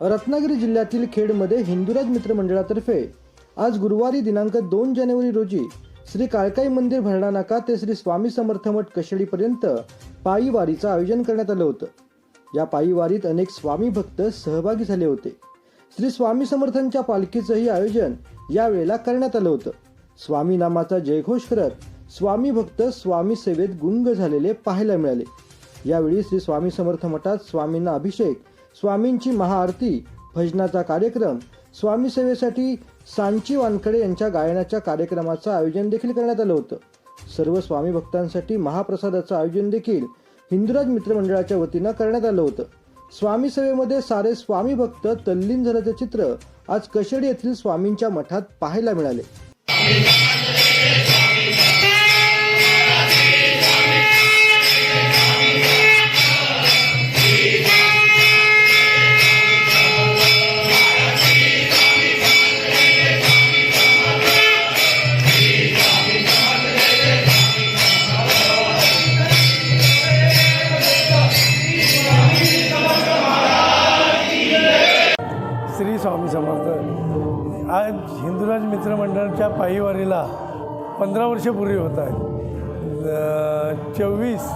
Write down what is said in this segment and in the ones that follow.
रत्नागिरी जिल्ह्यातील खेडमध्ये हिंदुराज मित्र मंडळातर्फे आज गुरुवारी दिनांक दोन जानेवारी रोजी श्री काळकाई मंदिर भरणा नाका ते श्री स्वामी समर्थ मठ कशेडीपर्यंत पायी वारीचं आयोजन करण्यात आलं होतं. या पायी वारीत अनेक स्वामी भक्त सहभागी झाले होते. श्री स्वामी समर्थांच्या पालखीचंही आयोजन यावेळेला करण्यात आलं होतं. स्वामी नामाचा जयघोष करत स्वामी भक्त स्वामी सेवेत गुंग झालेले पाहायला मिळाले. यावेळी श्री स्वामी समर्थ मठात स्वामींना अभिषेक स्वामींची महाआरती भजनाचा कार्यक्रम स्वामी सेवेसाठी सांची वानखडे यांच्या गायनाच्या कार्यक्रमाचं आयोजन देखील करण्यात आलं होतं. सर्व स्वामी भक्तांसाठी महाप्रसादाचं आयोजन देखील हिंदुराज मित्रमंडळाच्या वतीनं करण्यात आलं होतं. स्वामी सेवेमध्ये सारे स्वामी भक्त तल्लीन झाल्याचं चित्र आज कशेडी येथील स्वामींच्या मठात पाहायला मिळाले. स्वामी समर्थ. आज हिंदुराज मित्रमंडळाच्या पायीवारीला पंधरा वर्षपूर्वी होत आहेत. चोवीस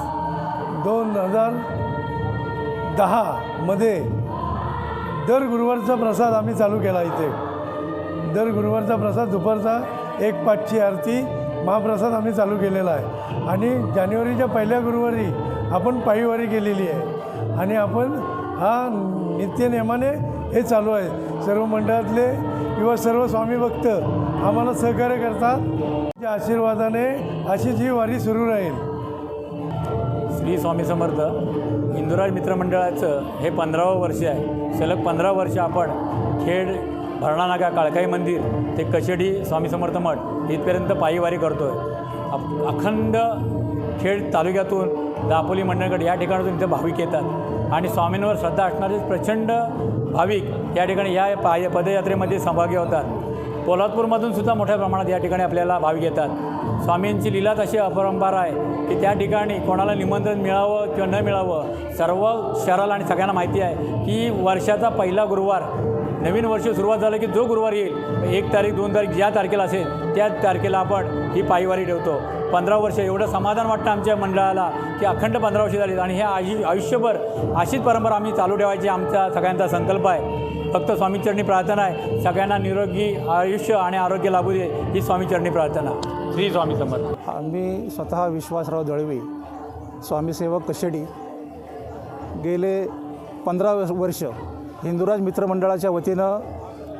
दोन हजार दहामध्ये दर गुरुवारचा प्रसाद आम्ही चालू केला इथे. दर गुरुवारचा प्रसाद दुपारचा एक पाचची आरती महाप्रसाद आम्ही चालू केलेला आहे. आणि जानेवारीच्या पहिल्या गुरुवारी आपण पायीवारी केलेली आहे. आणि आपण हा नित्यनियमाने हे चालू आहे. सर्व मंडळातले किंवा सर्व स्वामी भक्त आम्हाला सहकार्य करतात. त्या आशीर्वादाने अशी जी वारी सुरू राहील. श्री स्वामी समर्थ हिंदुराज मित्रमंडळाचं हे पंधरावं वर्ष आहे. सलग पंधरा वर्ष आपण खेड भरणानागा काळकाई मंदिर ते कशेडी स्वामी समर्थ मठ इथपर्यंत पायीवारी करतो आहे अखंड खेड तालुक्यातून दापोली मंडळगड या ठिकाणातून इथे भाविक येतात. आणि स्वामींवर श्रद्धा असणारे प्रचंड भाविक या ठिकाणी या पाय पदयात्रेमध्ये सहभागी होतात. पोलादपूरमधून सुद्धा मोठ्या प्रमाणात या ठिकाणी आपल्याला भाविक येतात. स्वामींची लीला तशी अपरंपार आहे की त्या ठिकाणी कोणाला निमंत्रण मिळावं किंवा न मिळावं सर्व शहराला आणि सगळ्यांना माहिती आहे की वर्षाचा पहिला गुरुवार नवीन वर्ष सुरुवात झालं की जो गुरुवार येईल एक तारीख दोन तारीख ज्या तारखेला असेल त्या तारखेला आपण ही पायीवारी ठेवतो. पंधरा वर्ष एवढं समाधान वाटतं आमच्या मंडळाला की अखंड पंधरा वर्ष झाली आणि हे आयु आयुष्यभर अशीच परंपरा आम्ही चालू ठेवायची आमचा सगळ्यांचा संकल्प आहे. फक्त स्वामीचरणी प्रार्थना आहे. सगळ्यांना निरोगी आयुष्य आणि आरोग्य लाभू दे ही स्वामीचरणी प्रार्थना. श्री स्वामी समर्थ. आम्ही स्वतः विश्वासराव दळवी स्वामीसेवक कशेडी गेले पंधरा वर्ष हिंदुराज मित्रमंडळाच्या वतीनं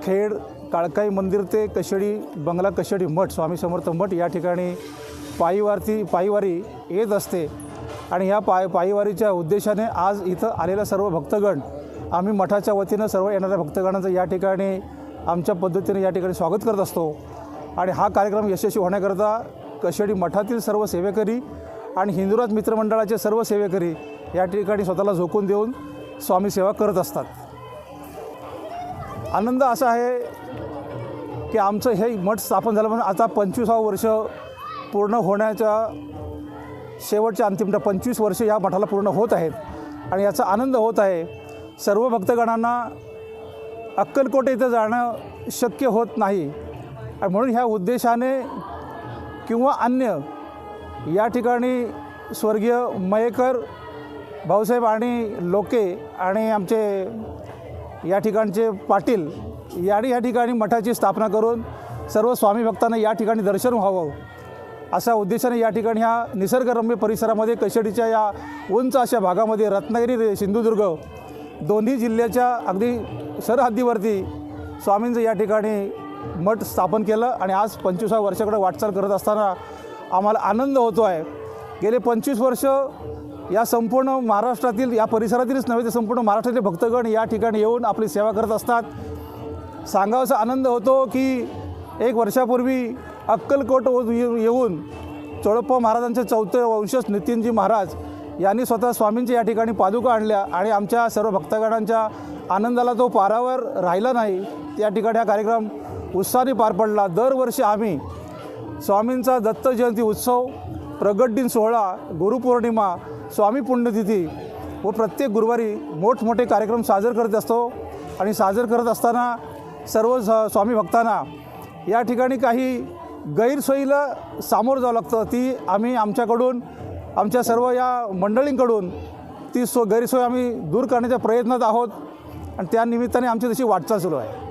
खेड काळकाई मंदिर ते कशेडी बंगला कशेडी मठ स्वामी समर्थ मठ या ठिकाणी पायीवारती पायीवारी येत असते. आणि ह्या पाय पायीवारीच्या उद्देशाने आज इथं आलेला सर्व भक्तगण आम्ही मठाच्या वतीनं सर्व येणाऱ्या भक्तगणांचं या ठिकाणी आमच्या पद्धतीने या ठिकाणी स्वागत करत असतो. आणि हा कार्यक्रम यशस्वी होण्याकरता कशेडी मठातील सर्व सेवेकरी आणि हिंदुराज मित्रमंडळाचे सर्व सेवेकरी या ठिकाणी स्वतःला झोकून देऊन स्वामी सेवा करत असतात. आनंद असा आहे की आमचं हे मठ स्थापन झालं म्हणून आता पंचवीसावं वर्ष पूर्ण होण्याच्या शेवटच्या अंतिम पंचवीस वर्ष या मठाला पूर्ण होत आहेत. आणि याचा आनंद होत आहे. सर्व भक्तगणांना अक्कलकोट इथं जाणं शक्य होत नाही. आणि म्हणून ह्या उद्देशाने किंवा अन्य या ठिकाणी स्वर्गीय मयेकर भाऊसाहेब आणि लोके आणि आमचे या ठिकाणचे पाटील यांनी या ठिकाणी मठाची स्थापना करून सर्व स्वामी भक्तांना या ठिकाणी दर्शन व्हावं. अशा उद्देशाने या ठिकाणी ह्या निसर्गरम्य परिसरामध्ये कशेडीच्या या उंच अशा भागामध्ये रत्नागिरी सिंधुदुर्ग दोन्ही जिल्ह्याच्या अगदी सरहद्दीवरती स्वामींचं या ठिकाणी मठ स्थापन केलं आणि आज पंचवीसाव्या वर्षाकडे वाटचाल करत असताना आम्हाला आनंद होतो आहे. गेले पंचवीस वर्ष या संपूर्ण महाराष्ट्रातील या परिसरातीलच नव्हे तर संपूर्ण महाराष्ट्रातील भक्तगण या ठिकाणी येऊन आपली सेवा करत असतात. सांगावाचा आनंद होतो की एक वर्षापूर्वी अक्कलकोट येऊन चोळप्पा महाराजांचे चौथे वंशज नितीनजी महाराज यांनी स्वतः स्वामींच्या या ठिकाणी पादुका आणल्या आणि आमच्या सर्व भक्तगणांच्या आनंदाला तो पारावर राहिला नाही त्या ठिकाणी हा कार्यक्रम उत्साहाने पार पडला. दरवर्षी आम्ही स्वामींचा दत्त जयंती उत्सव प्रगट दिन सोहळा गुरुपौर्णिमा स्वामी पुण्यतिथी व प्रत्येक गुरुवारी मोठमोठे कार्यक्रम साजर करत असतो आणि साजर करत असताना सर्व स- स्वामी भक्तांना या ठिकाणी काही गैरसोयीला सामोरं जावं लागतं. ती आम्ही आमच्याकडून आमच्या सर्व या मंडळींकडून ती सो गैरसोय आम्ही दूर करण्याच्या प्रयत्नात आहोत. आणि त्या निमित्ताने आमची तशी वाटचाल सुरू आहे.